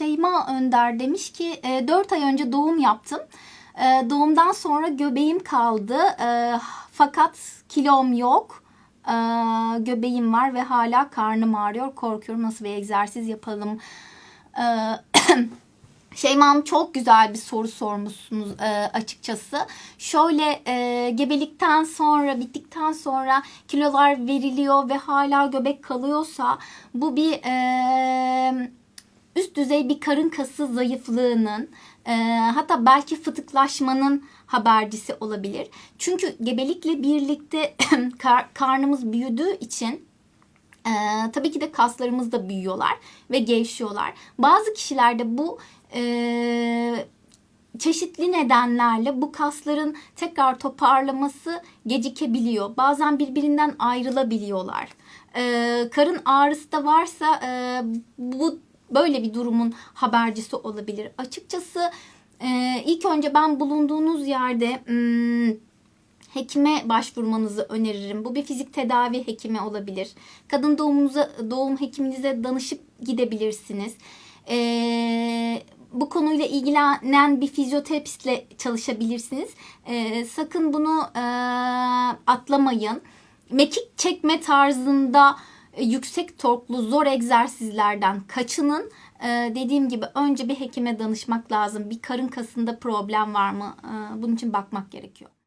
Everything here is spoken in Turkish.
Şeyma Önder demiş ki 4 ay önce doğum yaptım. E, doğumdan sonra göbeğim kaldı. E, fakat kilom yok. E, göbeğim var ve hala karnım ağrıyor. Korkuyorum nasıl bir egzersiz yapalım. E, Şeyma Hanım çok güzel bir soru sormuşsunuz e, açıkçası. Şöyle e, gebelikten sonra, bittikten sonra kilolar veriliyor ve hala göbek kalıyorsa bu bir e, üst düzey bir karın kası zayıflığının e, hatta belki fıtıklaşmanın habercisi olabilir. Çünkü gebelikle birlikte kar- karnımız büyüdüğü için ee, tabii ki de kaslarımız da büyüyorlar ve gevşiyorlar. Bazı kişilerde bu e, çeşitli nedenlerle bu kasların tekrar toparlaması gecikebiliyor. Bazen birbirinden ayrılabiliyorlar. Ee, karın ağrısı da varsa e, bu böyle bir durumun habercisi olabilir. Açıkçası e, ilk önce ben bulunduğunuz yerde hmm, hekime başvurmanızı öneririm. Bu bir fizik tedavi hekimi olabilir. Kadın doğumunuza, doğum hekiminize danışıp gidebilirsiniz. Ee, bu konuyla ilgilenen bir fizyoterapistle çalışabilirsiniz. Ee, sakın bunu e, atlamayın. Mekik çekme tarzında yüksek torklu zor egzersizlerden kaçının. Ee, dediğim gibi önce bir hekime danışmak lazım. Bir karın kasında problem var mı? Ee, bunun için bakmak gerekiyor.